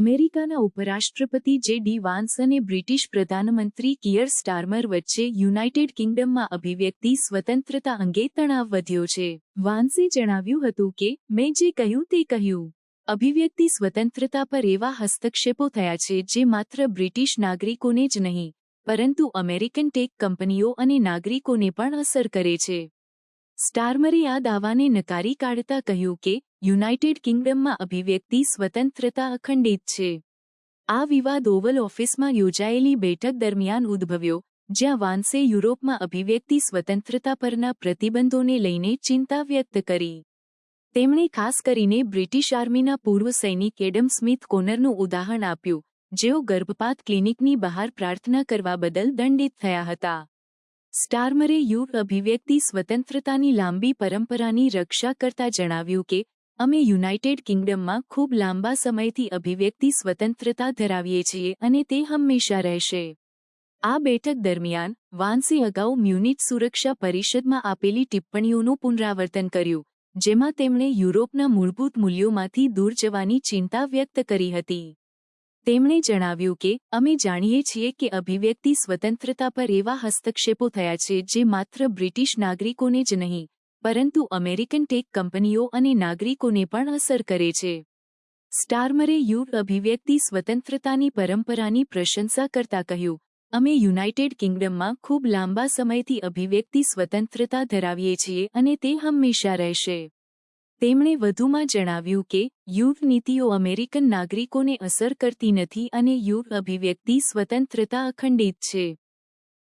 અમેરિકાના ઉપરાષ્ટ્રપતિ જે ડી વાન્સ અને બ્રિટિશ પ્રધાનમંત્રી કિયર સ્ટારમર વચ્ચે યુનાઇટેડ કિંગડમમાં અભિવ્યક્તિ સ્વતંત્રતા અંગે તણાવ વધ્યો છે. વાન્સે જણાવ્યું હતું કે, મેં જે કહ્યું તે કહ્યું. અભિવ્યક્તિ સ્વતંત્રતા પર એવા હસ્તક્ષેપો થયા છે જે માત્ર બ્રિટિશ નાગરિકોને જ નહીં, પરંતુ અમેરિકન ટેક કંપનીઓ અને નાગરિકોને પણ અસર કરે છે. સ્ટારમરે આ દાવાને નકારી કાઢતા કહ્યું કે, યુનાઇટેડ કિંગડમમાં અભિવ્યક્તિ સ્વતંત્રતા અખંડિત છે. આ વિવાદ ઓવલ ઓફિસમાં યોજાયેલી બેઠક દરમિયાન ઉદ્ભવ્યો, જ્યાં વાન્સે યુરોપમાં અભિવ્યક્તિ સ્વતંત્રતા પરના પ્રતિબંધોને લઈને ચિંતા વ્યક્ત કરી. તેમણે ખાસ કરીને બ્રિટિશ આર્મીના પૂર્વ સૈનિક એડમ સ્મિથ કોનરનું ઉદાહરણ આપ્યું, જેઓ ગર્ભપાત ક્લિનિકની બહાર પ્રાર્થના કરવા બદલ દંડિત થયા હતા. સ્ટારમરે યુગ અભિવ્યક્તિ સ્વતંત્રતાની લાંબી પરંપરાની રક્ષા કરતા જણાવ્યું કે, અમે યુનાઇટેડ કિંગડમમાં ખૂબ લાંબા સમયથી અભિવ્યક્તિ સ્વતંત્રતા ધરાવીએ છીએ અને તે હંમેશા રહેશે. આ બેઠક દરમિયાન વાન્સે અગાઉ મ્યુનિચ સુરક્ષા પરિષદમાં આપેલી ટિપ્પણીઓનું પુનરાવર્તન કર્યું, જેમાં તેમણે યુરોપના મૂળભૂત મૂલ્યોમાંથી દૂર જવાની ચિંતા વ્યક્ત કરી હતી. તેમણે જણાવ્યું કે, અમે જાણીએ છીએ કે અભિવ્યક્તિ સ્વતંત્રતા પર એવા હસ્તક્ષેપો થયા છે જે માત્ર બ્રિટિશ નાગરિકોને જ નહીં, પરંતુ અમેરિકન ટેક કંપનીઓ અને નાગરિકોને પણ અસર કરે છે. સ્ટારમરે યુર અભિવ્યક્તિ સ્વતંત્રતાની પરંપરાની પ્રશંસા કરતા કહ્યું, અમે યુનાઇટેડ કિંગડમમાં ખૂબ લાંબા સમયથી અભિવ્યક્તિ સ્વતંત્રતા ધરાવીએ છીએ અને તે હંમેશા રહેશે. તેમણે વધુમાં જણાવ્યું કે યુવ નીતિઓ અમેરિકન નાગરિકોને અસર કરતી નથી અને યુવ અભિવ્યક્તિ સ્વતંત્રતા અખંડિત છે.